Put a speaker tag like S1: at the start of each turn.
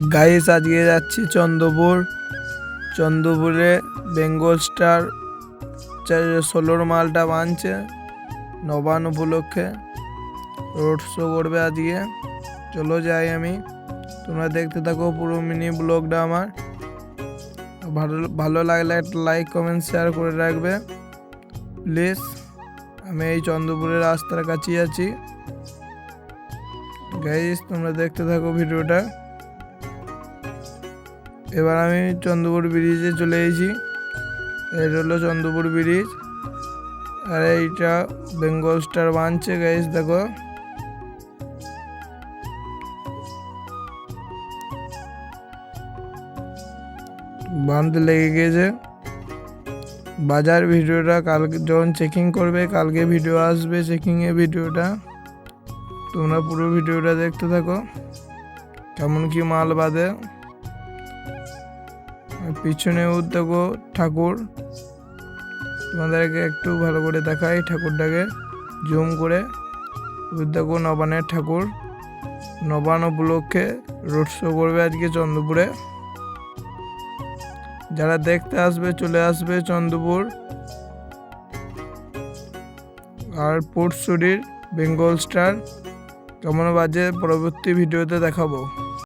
S1: Guys আজকে যাচ্ছি Chandrapur. চন্দ্রপুরে Bengal star ষোলোর মালটা বানছে নবান্ন উপলক্ষে। রোড শো করবে আজকে। চলো যাই আমি। তোমরা দেখতে থাকো পুরো মিনি ব্লগটা আমার। ভালো ভালো লাগলে একটা লাইক কমেন্ট শেয়ার করে রাখবে। প্লিজ আমি এই চন্দ্রপুরের রাস্তার কাছেই আছি। গাইস তোমরা দেখতে থাকো ভিডিওটা। এবার আমি চন্দ্রপুর ব্রিজে চলে এসেছি। এটা হলো চন্দ্রপুর ব্রিজ আর এইটা বেঙ্গল স্টার বানছে গাইস দেখো। বাঁধতে লেগে গেছে। বাজার ভিডিওটা কালকে যখন চেকিং করবে, কালকে ভিডিও আসবে চেকিংয়ে ভিডিওটা। তোমরা পুরো ভিডিওটা দেখতে থাকো। কেমন কি মাল বাঁধে। পিছনেও দেখো ঠাকুর। তোমাদেরকে একটু ভালো করে দেখাই ঠাকুরটাকে, জুম করে। দেখো নবানের ঠাকুর। নবান উপলক্ষে রোড শো করবে আজকে চন্দ্রপুরে। যারা দেখতে আসবে, চলে আসবে চন্দ্রপুর। আর পোর্টসুরির বেঙ্গল স্টার। কেমন বাজে পরবর্তী ভিডিওতে দেখাবো।